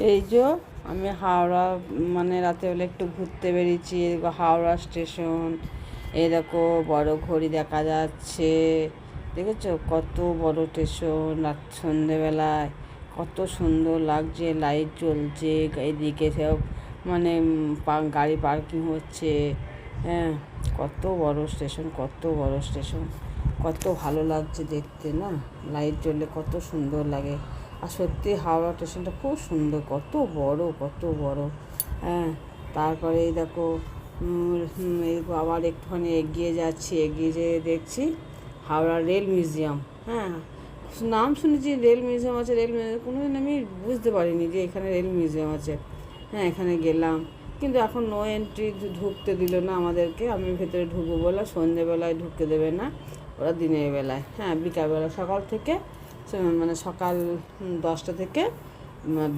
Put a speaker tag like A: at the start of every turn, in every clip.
A: এই যে আমি হাওড়া মানে রাতেবেলা একটু ঘুরতে বেরিয়েছি হাওড়া স্টেশন দেখো বড় ঘড়ি দেখা যাচ্ছে, দেখেছ? কত বড় স্টেশন রাত সন্ধেবেলায়, কত সুন্দর লাগছে, লাইট জ্বলছে, এদিকে সব মানে গাড়ি পার্কিং হচ্ছে হ্যাঁ কত বড় স্টেশন, কত বড় স্টেশন, কত ভালো লাগছে দেখতে না? লাইট জ্বললে কত সুন্দর লাগে। আর সত্যি হাওড়া স্টেশনটা খুব সুন্দর, কত বড় কত বড়। হ্যাঁ তারপরে এই দেখো এই আবার একটুখানি এগিয়ে যাচ্ছি, এগিয়ে যেয়ে দেখছি হাওড়া রেল মিউজিয়াম। হ্যাঁ নাম শুনেছি, রেল মিউজিয়াম আছে, রেল মিউজিয়াম, কোনোদিন আমি বুঝতে পারিনি যে এখানে রেল মিউজিয়াম আছে। হ্যাঁ এখানে গেলাম, কিন্তু এখন নো এন্ট্রি ঢুকতে দিল না আমাদেরকে, আমি ভেতরে ঢুকবো বলে, সন্ধেবেলায় ঢুকতে দেবে না, ওরা দিনের বেলায়। হ্যাঁ বিকালবেলা সকাল থেকে মানে সকাল দশটা থেকে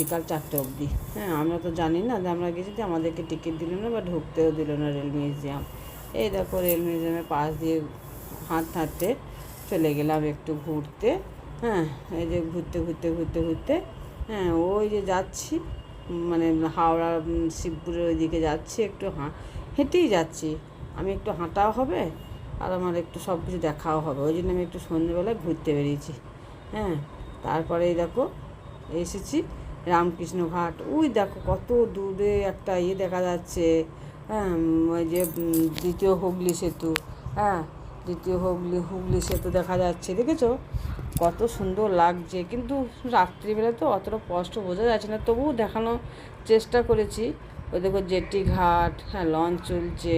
A: বিকাল চারটে অবধি। হ্যাঁ আমরা তো জানি না যে আমরা গেছি যে আমাদেরকে টিকিট দিল না বা ঢুকতেও দিল না রেল মিউজিয়াম এই দেখো রেল মিউজিয়ামের পাশ দিয়ে হাঁটতে হাঁটতে চলে গেলাম একটু ঘুরতে। হ্যাঁ এই যে ঘুরতে ঘুরতে ঘুরতে ঘুরতে। হ্যাঁ ওই যে যাচ্ছি মানে হাওড়া শিবপুরের ওইদিকে যাচ্ছি, একটু হাঁ, হেঁটেই যাচ্ছি। আমি একটু হাঁটাও হবে আর আমার একটু সব কিছু দেখাও হবে। ওই জন্য আমি একটু সন্ধ্যেবেলায় ঘুরতে বেরিয়েছি। হ্যাঁ তারপরে দেখো এসেছি রামকৃষ্ণ ঘাট ওই দেখো কত দূরে একটা ইয়ে দেখা যাচ্ছে। হ্যাঁ ওই যে দ্বিতীয় হুগলি সেতু। হ্যাঁ দ্বিতীয় হুগলি হুগলি সেতু দেখা যাচ্ছে, দেখেছ? কত সুন্দর লাগছে। কিন্তু রাত্রিবেলা তো অতটা স্পষ্ট বোঝা যাচ্ছে না। তবুও দেখানোর চেষ্টা করেছি। ওই দেখো জেটি ঘাট হ্যাঁ লঞ্চ চলছে।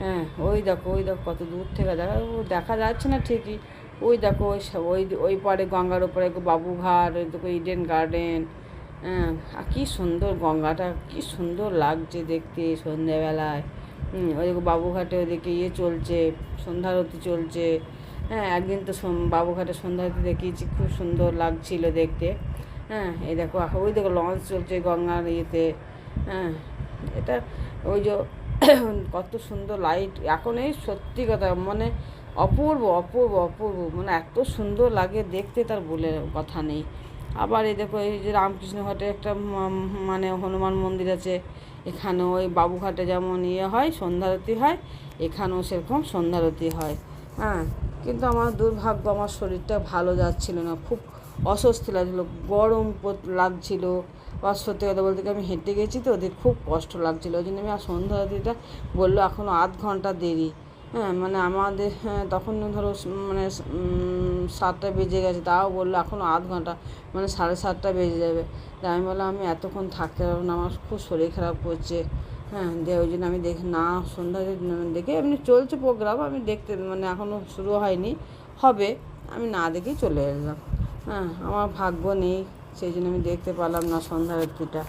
A: হ্যাঁ ওই দেখো ওই দেখো কত দূর থেকে দেখা দেখা যাচ্ছে না ঠিকই। ওই দেখো, ওই ওই ওই পারে গঙ্গার ওপরে বাবুঘাট ওই দেখো ইডেন গার্ডেন হ্যাঁ আর কী সুন্দর গঙ্গাটা, কী সুন্দর লাগছে দেখতে সন্ধ্যেবেলায় ওই দেখো বাবুঘাটে ওদিকে ইয়ে চলছে সন্ধ্যারতি চলছে। হ্যাঁ একদিন তো বাবুঘাটে সন্ধ্যারতি দেখিয়েছি, খুব সুন্দর লাগছিল দেখতে। হ্যাঁ এই দেখো ওই দেখো লঞ্চ চলছে গঙ্গার ইয়েতে। হ্যাঁ এটা ওই যে কত সুন্দর লাইট এখন এই সত্যি কথা মানে অপূর্ব অপূর্ব অপূর্ব। মানে এত সুন্দর লাগে দেখতে, তার বলে কথা নেই। আবার এই দেখো, এই যে রামকৃষ্ণ ঘাটে একটা মানে হনুমান মন্দির আছে। এখানেও ওই বাবুঘাটে যেমন ইয়ে হয়, সন্ধ্যারতি হয়, এখানেও সেরকম সন্ধ্যারতি হয়। হ্যাঁ কিন্তু আমার দুর্ভাগ্য, আমার শরীরটা ভালো যাচ্ছিল না। খুব অস্বস্তি লাগছিল, গরম লাগছিল। বা সত্যি কথা বলতে আমি হেঁটে গেছি তো, ওদের খুব কষ্ট লাগছিল। ওই জন্য আমি আর সন্ধ্যারতিটা বলল এখনও আধ ঘণ্টা দেরি। হ্যাঁ মানে আমাদের হ্যাঁ তখন ধরো মানে সাতটা বেজে গেছে, তাও বলল এখনও আধ ঘণ্টা মানে সাড়ে সাতটা বেজে যাবে। তা আমি বললাম, আমি এতক্ষণ থাকতে পারব না, আমার খুব শরীর খারাপ করছে। হ্যাঁ দিয়ে ওই জন্য আমি দেখি, না সন্ধ্যা দেখে এমনি চলছে প্রোগ্রাম আমি দেখতে মানে এখনও শুরু হয়নি, হবে। আমি না দেখেই চলে এলাম। হ্যাঁ আমার ভাগ্য নেই, সেই জন্য আমি দেখতে পারলাম না সন্ধ্যা আরতিটা